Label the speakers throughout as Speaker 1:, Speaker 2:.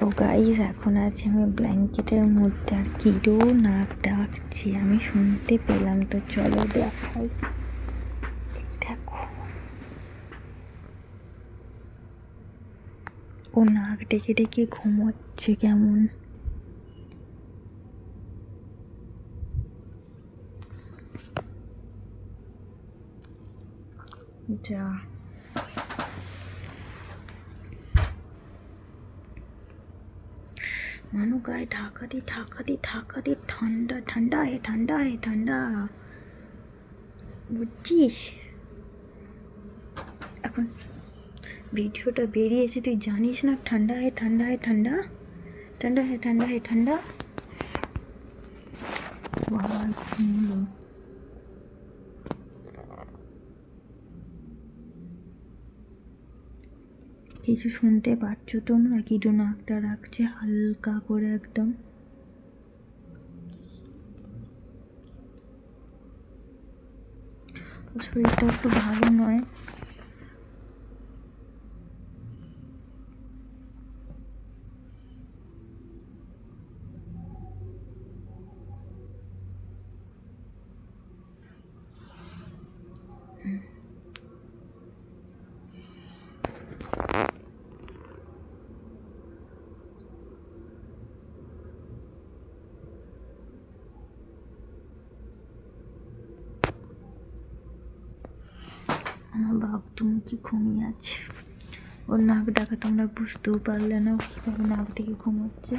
Speaker 1: তো গাইজ এখন আছে আমি ব্ল্যাঙ্কেটের মধ্যে আর কিরো নাক ডাকছে, আমি শুনতে পেলাম তো চলো দেখাই। দেখো। ও নাক ডেকে ডেকে ঘুমোচ্ছে কেমন। যা। मानो गाय ढाका दी ढाका दी ढाका दी ठंडा ठंडा है ठंडा है ठंडा বুঝছিস এখন ভিডিওটা বেরিয়েছে তুই জানিস না ঠান্ডা হে ঠান্ডা হে ঠান্ডা ঠান্ডা হে ঠান্ডা হে ঠান্ডা বাবা কিছু শুনতে পাচ্ছ তোমরা? কিটু নাকটা রাখছে হালকা করে একদম। শরীরটা একটু ভালো নয়। আমার বাবু তুমি কি ঘুমিয়ে আছে? ওর নাক ডাকা তোমরা বুঝতেও পারলে না কীভাবে নাক ডেকে ঘুমোচ্ছে।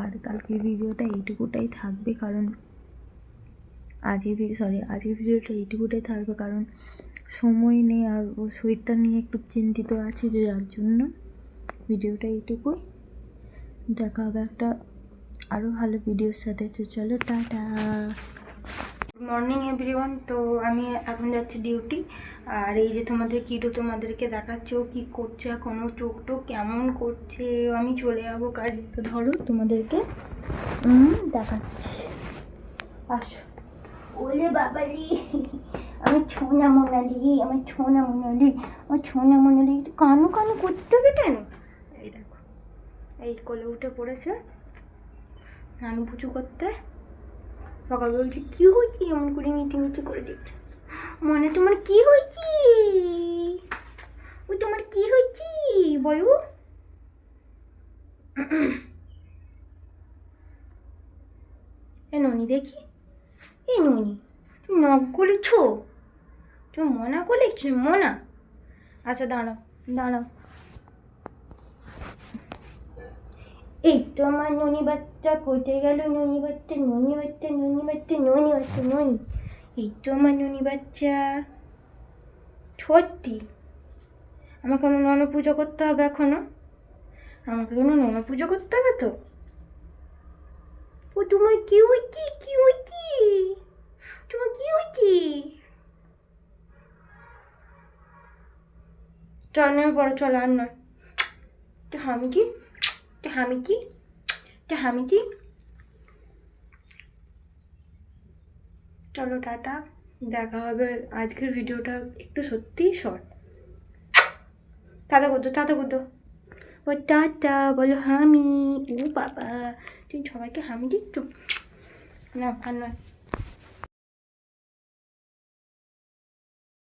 Speaker 1: আর কালকের ভিডিওটা এইটুকুটাই থাকবে কারণ আজকের ভিডিও সরি আজকের ভিডিওটা এইটুকুটাই থাকবে কারণ সময় নেই আর ও শরীরটা নিয়ে একটু চিন্তিত আছে যে যার জন্য ভিডিওটা এইটুকুই। দেখা হবে একটা আরও ভালো ভিডিওর সাথে। চলো, টাটা। মর্নিং এভরিওয়ান তো আমি এখন যাচ্ছি ডিউটি আর এই যে তোমাদের কিটো তোমাদেরকে দেখাচ্ছ, কি করছে এখনও চোখ টোক কেমন করছে, আমি চলে যাব কাজ। তো ধরো, তোমাদেরকে দেখাচ্ছি। আসো। ওলে বাবালি আমি ছোনা মোনালি আমার ছোনা মোনালি, আমার ছোনা মোনালি কানু কানু করতে হবে কেন? এই দেখো, এই কোলে উঠে পড়েছে। নানু পুজো করতে। সকাল বলছি, কি হয়েছি? এমন করে মিটি মিটি করে দিচ্ছে মনে তোমার কি হয়েছি? ওই তোমার কি হয়েছি? বলো। এ ননি দেখি। এই ননি তুমি নখ গলেছ? তুমি মনা গলেছ মনা? আচ্ছা দাঁড়াও দাঁড়াও। এই তো আমার ননি বাচ্চা কোথায় গেল, ননি বাচ্চা ননি বাচ্চা ননি বাচ্চা ননি বাচ্চা, ননি। এই তো আমার ননি বাচ্চা। সত্যি? আমাকে কোনো নন পুজো করতে হবে এখনও? আমাকে কোনো নন পুজো করতে হবে তো? ও, তোমার কি হয়েছি কি হয়েছি তোমার কি হয়েছি চল নেমে পড়ো চল, আর নয়। তো আমি কি তো আমি কি তো আমি কি চলো টাটা, দেখা হবে আজকের ভিডিওটা একটু সত্যিই শর্ট টাটা করতো টাটা করতো ও টাটা, বলো হামি। ও বাবা। তুমি সবাইকে হামি দিচ্ছ? না, আর